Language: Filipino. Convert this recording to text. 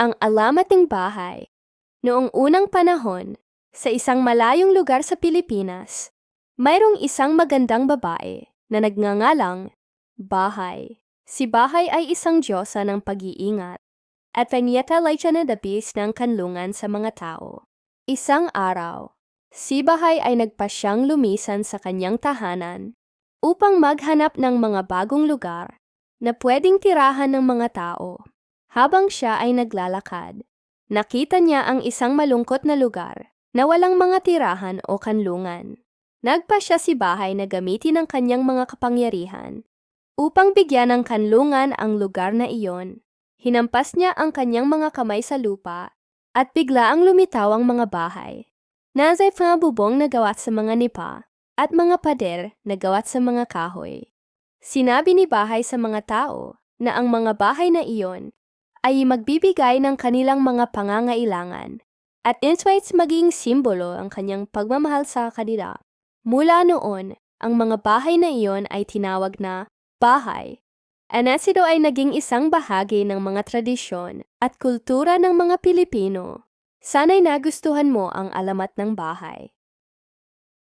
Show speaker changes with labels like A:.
A: Ang alamat ng bahay. Noong unang panahon, sa isang malayong lugar sa Pilipinas, mayroong isang magandang babae na nagngangalang Bahay. Si Bahay ay isang diyosa ng pag-iingat at panyeta na dabis ng kanlungan sa mga tao. Isang araw, si Bahay ay nagpasyang lumisan sa kanyang tahanan upang maghanap ng mga bagong lugar na pwedeng tirahan ng mga tao. Habang siya ay naglalakad, nakita niya ang isang malungkot na lugar na walang mga tirahan o kanlungan. Nagpa siya si bahay na gamitin ang kanyang mga kapangyarihan upang bigyan ng kanlungan ang lugar na iyon. Hinampas niya ang kanyang mga kamay sa lupa at bigla ang lumitaw ang mga bahay. Nasa'y mga bubong na gawat sa mga nipa at mga pader na gawat sa mga kahoy. Sinabi ni bahay sa mga tao na ang mga bahay na iyon ay magbibigay ng kanilang mga pangangailangan at insights maging simbolo ang kanyang pagmamahal sa kanila. Mula noon, ang mga bahay na iyon ay tinawag na bahay. Anasido ay naging isang bahagi ng mga tradisyon at kultura ng mga Pilipino. Sana'y nagustuhan mo ang alamat ng bahay.